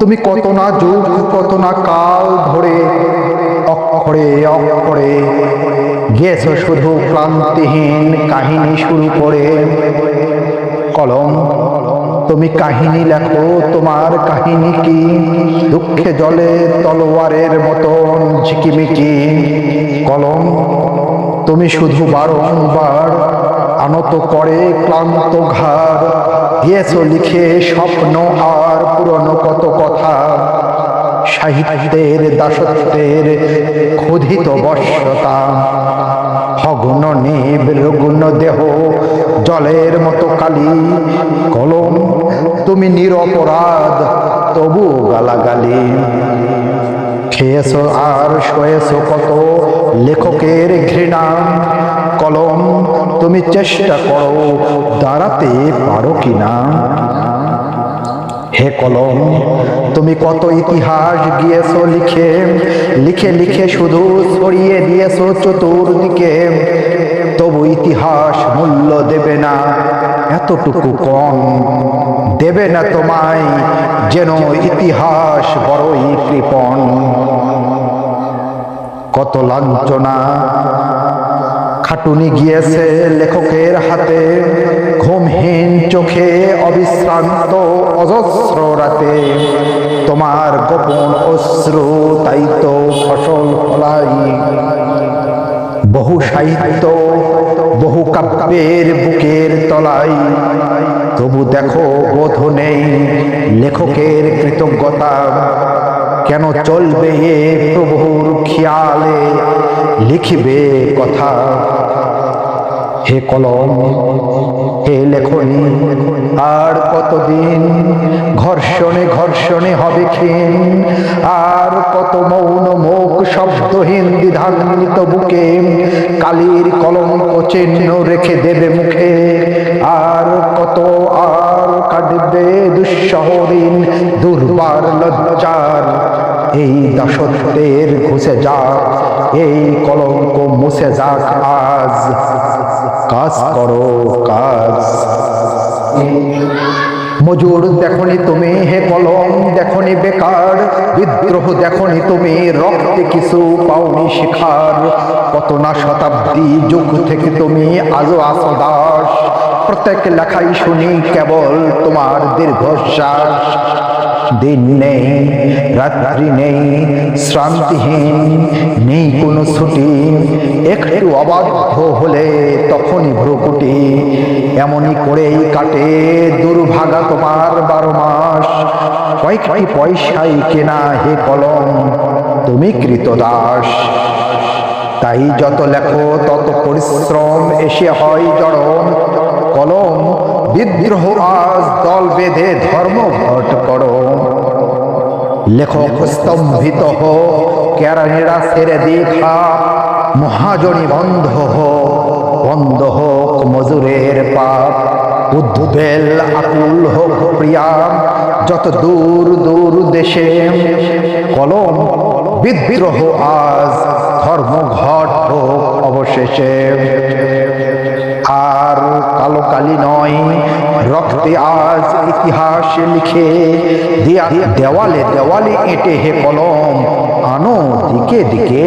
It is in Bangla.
তুমি কত না যুগ, কত না কাল ধরে অক্ষরে অক্ষরে গেছ শুধু ক্লান্তিহীন কাহিনী শুরু করে। কলম, তুমি কাহিনী লেখো, তোমার কাহিনী কি? দুঃখে জলে তলোয়ারের মতন ঝিকিমিকি। কলম, তুমি শুধু বারংবার আনত করে ক্লান্ত ঘাড়। দিয়েছ লিখে স্বপ্ন আর পুরনো কত কথা। সাহিত্যের দাসত্বের ক্ষুধিত বর্ষতা হগুন নিব রগুন দেহ, জলের মতো কালি। কলম, তুমি নিরপরাধ, তবু গালাগালি। খেয়েছ আর শোয়েছ কত লেখকের ঘৃণা, কলম তুমি চেষ্টা করো দাঁড়াতে পারো কিনা? হে কলম, তুমি কত ইতিহাস গিয়েছ লিখে? লিখে লিখে শুধু ছড়িয়ে দিয়েছ চতুর্দিকে। তবু ইতিহাস মূল্য দেবে না, এতটুকু কম দেবে না তোমায়, যেন ইতিহাস বড়ই কৃপণ। কত লাঞ্ছনা। খাটুনি গিয়েছে লেখকের হাতে, ঘুমহীন চোখে অবিশ্রান্ত অজস্র রাতে। তোমার গোপন অশ্রু, তাই তো ফসল ফলাই। বহু সাহিত্য, বহু কাব্যের বুকের তলায় তবু দেখো বোধ নেই লেখকের কৃতজ্ঞতা। কেন চলবে এ প্রভুর খেয়ালে? লিখবে কথা। হে কলম, হে লেখনি, আর কতদিন ঘর্ষণে ঘর্ষণে হবে ক্ষীণ? আর কত মৌন মুখ শব্দহীন দ্বিধান্বিত বুকে? কালির কলঙ্ক চিহ্ন রেখে দেবে মুখে। আর কত আর কাটবে দুঃসহদিন দুর্বার লজ্জার এই দাসত্বের ঘুষে যাক এই কলঙ্ক মুছে যাক আজ। কাজ করো, কাজ। মজুর দেখনি তুমি হে কলম, দেখনি বেকার। বিদ্রোহ দেখনি তুমি রক্তে কিছু পাওনি শিখার। কত না শতাব্দী যুগ থেকে তুমি আজও আসো দাস। প্রত্যেক লেখাই শুনি কেবল তোমার দীর্ঘশ্বাস। দিন নেই রাত্রি নেই, শ্রান্তিহীন, নেই কোনো ছুটি। একটু অবাধ্য হলে তখনই ভ্রুকুটি এমনই করেই কাটে দুর্ভাগা তোমার বারো মাস। কয়েকটি পয়সাই কেনা হে কলম, তুমি কৃতদাস। তাই যত লেখো, তত পরিশ্রম এসে হয় জড়ম কলম, বিদ্রোহ আজ দল বেঁধে ধর্ম ঘট করো। লেখক স্তম্ভিত হো কেরানিরা ছেড়ে দেখা মহাজনী বন্ধ হো বন্ধ হোক মজুরের পাপ উদ্বেল আকুল হোক প্রিয়া, যত দূর দূর দেশে কলম বিদ্রোহ আজ ধর্মঘট হোক অবশেষে। আর কালো কালি নয় রক্তে আজ ইতিহাস লিখে দিয়া দেওয়ালে দেওয়ালে এঁটে হে কলম আনো দিকে দিকে।